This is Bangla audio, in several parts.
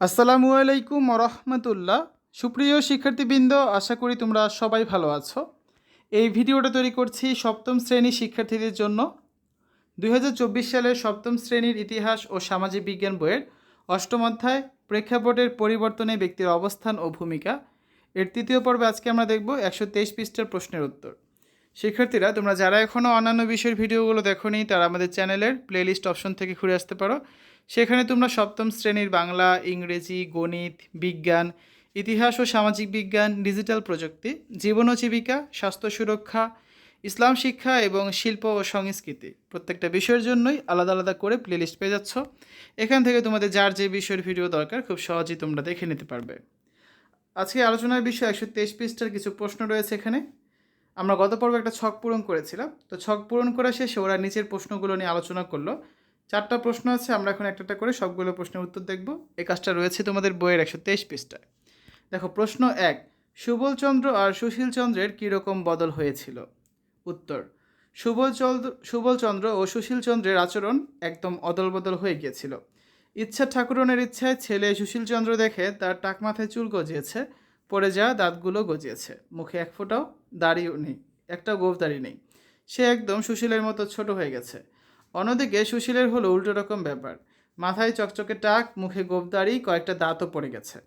আসসালামু আলাইকুম রহমতুল্লাহ। সুপ্রিয় শিক্ষার্থীবৃন্দ, আশা করি তোমরা সবাই ভালো আছো। এই ভিডিওটা তৈরি করছি সপ্তম শ্রেণি শিক্ষার্থীদের জন্য। দুই হাজার চব্বিশ সালের সপ্তম শ্রেণির ইতিহাস ও সামাজিক বিজ্ঞান বইয়ের অষ্টম অধ্যায়, প্রেক্ষাপটের পরিবর্তনে ব্যক্তির অবস্থান ও ভূমিকা। এর তৃতীয় পর্বে আজকে আমরা দেখব একশো তেইশ পৃষ্ঠের প্রশ্নের উত্তর। শিক্ষার্থীরা, তোমরা যারা এখনও অন্যান্য বিষয়ের ভিডিওগুলো দেখোনি, তারা আমাদের চ্যানেলের প্লেলিস্ট অপশন থেকে ঘুরে আসতে পারো। সেখানে তোমরা সপ্তম শ্রেণির বাংলা, ইংরেজি, গণিত, বিজ্ঞান, ইতিহাস ও সামাজিক বিজ্ঞান, ডিজিটাল প্রযুক্তি, জীবন ও জীবিকা, স্বাস্থ্য সুরক্ষা, ইসলাম শিক্ষা এবং শিল্প ও সংস্কৃতি। প্রত্যেকটা বিষয়ের জন্যই আলাদা আলাদা করে প্লেলিস্ট পেয়ে যাচ্ছ। এখান থেকে তোমাদের যার যে বিষয়ের ভিডিও দরকার, খুব সহজেই তোমরা দেখে নিতে পারবে। আজকে আলোচনার বিষয় একশো তেইশ পৃষ্ঠার কিছু প্রশ্ন রয়েছে এখানে। আমরা গত পর্বে একটা ছক পূরণ করেছিলাম। তো ছক পূরণ করা শেষে ওরা নিচের প্রশ্নগুলো নিয়ে আলোচনা করল। চারটা প্রশ্ন আছে, আমরা এখন একটা একটা করে সবগুলো প্রশ্নের উত্তর দেখব। এই কাজটা রয়েছে তোমাদের বইয়ের একশো তেইশ পৃষ্ঠায়। দেখো, প্রশ্ন এক, সুবলচন্দ্র আর সুশীলচন্দ্রের কীরকম বদল হয়েছিল? উত্তর, সুবলচন্দ্র সুবলচন্দ্র ও সুশীলচন্দ্রের আচরণ একদম অদল বদল হয়ে গিয়েছিল। ইচ্ছা ঠাকুরনের ইচ্ছায় ছেলে সুশীলচন্দ্র দেখে তার টাক মাথায় চুল গজিয়েছে, পড়ে যাওয়া দাঁতগুলো গজিয়েছে। মুখে এক ফোঁটাও দাড়িও নেই একটাও গোফ দাড়ি নেই। সে একদম সুশীলের মতো ছোট হয়ে গেছে। অন্যদিকে সুশীলের হলো উল্টো রকম ব্যাপার। মাথায় চকচকে টাক, মুখে গোবদারি কয়েকটা দাঁতও পড়ে গেছে।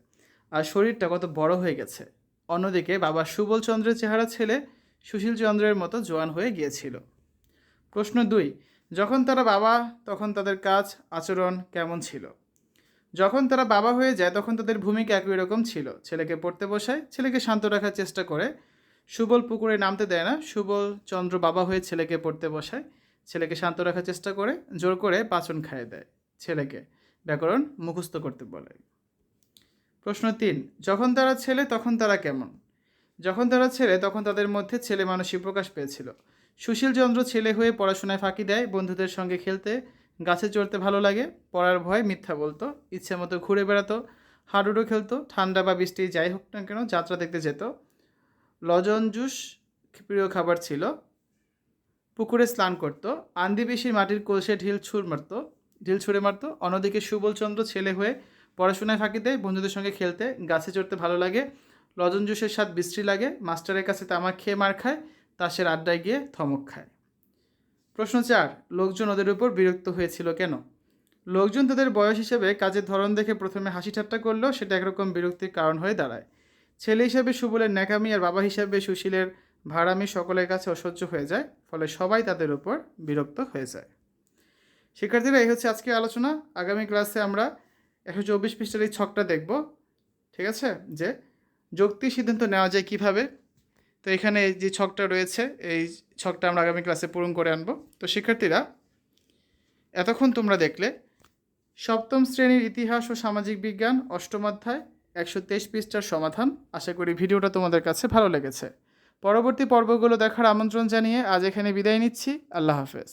আর শরীরটা কত বড় হয়ে গেছে। অন্যদিকে বাবা সুবলচন্দ্রের চেহারা ছেলে সুশীলচন্দ্রের মতো জোয়ান হয়ে গিয়েছিল। প্রশ্ন দুই, যখন তারা বাবা, তখন তাদের কাজ, আচরণ কেমন ছিল? যখন তারা বাবা হয়ে যায়, তখন তাদের ভূমিকা একই রকম ছিল। ছেলেকে পড়তে বসায়, ছেলেকে শান্ত রাখার চেষ্টা করে। সুবল পুকুরে নামতে দেয় না। সুবল চন্দ্র বাবা হয়ে ছেলেকে পড়তে বসায়। ছেলেকে শান্ত রাখার চেষ্টা করে, জোর করে পাচন খাইয়ে দেয় ছেলেকে। ব্যাকরণ মুখস্থ করতে বলে। প্রশ্ন তিন, যখন তারা ছেলে তখন তারা কেমন? যখন তারা ছেলে তখন তাদের মধ্যে ছেলে মানসিক প্রকাশ পেয়েছিল। সুশীলচন্দ্র ছেলে হয়ে পড়াশোনায় ফাঁকি দেয়, বন্ধুদের সঙ্গে খেলতে, গাছে চড়তে ভালো লাগে, পড়ার ভয় মিথ্যা বলতো, ইচ্ছে মতো ঘুরে বেড়াতো, হাডুডো খেলতো, ঠান্ডা বা বৃষ্টি যাই হোক না কেন, যাত্রা দেখতে যেত। লজন জুস প্রিয় খাবার ছিল পুকুরে স্নান করতো, আন্দিবেশির মাটির কলসে ঢিল ছুঁড় মারতো, ঢিল ছুঁড়ে মারতো, অন্যদিকে সুবলচন্দ্র ছেলে হয়ে পড়াশোনায় ফাঁকি দেয়, বন্ধুদের সঙ্গে খেলতে, গাছে চড়তে ভালো লাগে, লজন জুসের স্বাদ বৃষ্টি লাগে, মাস্টারের কাছে তামাক খেয়ে মার খায়, তাসের আড্ডায় গিয়ে থমক খায়। প্রশ্ন চার, লোকজন ওদের উপর বিরক্ত হয়েছিল কেন? লোকজন তাদের বয়স হিসেবে কাজের ধরন দেখে প্রথমে হাসি ঠাট্টা করলেও সেটা একরকম বিরক্তির কারণ হয়ে দাঁড়ায়। ছেলে হিসেবে সুবলের ন্যাকামি আর বাবা হিসাবে সুশীলের ভাড়ামি সকলের কাছে অসহ্য হয়ে যায়, ফলে সবাই তাদের উপর বিরক্ত হয়ে যায়। শিক্ষার্থীরা, এই হচ্ছে আজকে আলোচনা। আগামী ক্লাসে আমরা একশো চব্বিশ পৃষ্ঠার এই ছকটা দেখব। ঠিক আছে? যে যৌক্তিক সিদ্ধান্ত নেওয়া যায় কীভাবে? তো এখানে যে ছকটা রয়েছে, এই ছকটা আমরা আগামী ক্লাসে পূরণ করে আনব। তো শিক্ষার্থীরা, এতক্ষণ তোমরা দেখলে, সপ্তম শ্রেণির ইতিহাস ও সামাজিক বিজ্ঞান, অষ্টম অধ্যায়, একশো তেইশ পৃষ্ঠার সমাধান। আশা করি ভিডিওটা তোমাদের কাছে ভালো লেগেছে। পরবর্তী পর্বগুলো দেখার আমন্ত্রণ জানিয়ে আজ এখানে বিদায় নিচ্ছি। আল্লাহ হাফেজ।